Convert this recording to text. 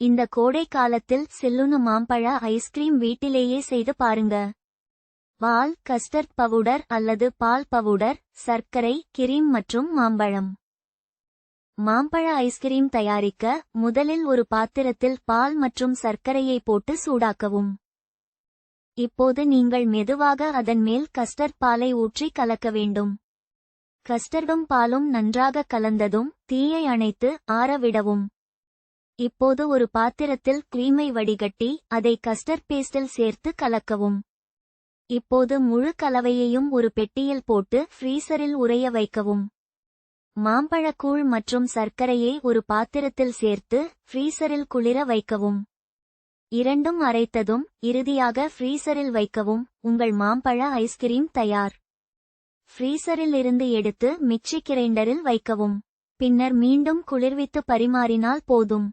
இந்த கோடை காலத்தில் சில்லுனு மாம்பழ ஐஸ்கிரீம் வீட்டிலேயே செய்து பாருங்க. பால் கஸ்டர்ட் பவுடர் அல்லது பால் பவுடர் சர்க்கரை கிரீம் மற்றும் மாம்பழம். மாம்பழ ஐஸ்கிரீம் தயாரிக்க முதலில் ஒரு பாத்திரத்தில் பால் மற்றும் சர்க்கரையை போட்டு சூடாக்கவும். இப்போது நீங்கள் மெதுவாக அதன் மேல் கஸ்டர்ட் பாலை ஊற்றி கலக்க வேண்டும். கஸ்டர்டும் பாலும் நன்றாக கலந்ததும் தீயை அணைத்து ஆறவிடவும் இப்போது ஒரு பாத்திரத்தில் கிரீமை வடிகட்டி அதை கஸ்டர்ட் பேஸ்டில் சேர்த்து கலக்கவும். இப்போது முழு கலவையையும் ஒரு பெட்டியில் போட்டு ஃப்ரீசரில் உறைய வைக்கவும். மாம்பழக்கூழ் மற்றும் சர்க்கரையை ஒரு பாத்திரத்தில் சேர்த்து ஃப்ரீசரில் குளிர வைக்கவும். இரண்டும் அரைத்ததும் இறுதியாக ஃப்ரீசரில் வைக்கவும். உங்கள் மாம்பழ ஐஸ்கிரீம் தயார். ஃப்ரீசரில் இருந்து எடுத்து மிக்சி கிரைண்டரில் வைக்கவும். பின்னர் மீண்டும் குளிர்வித்து பரிமாறினால் போதும்.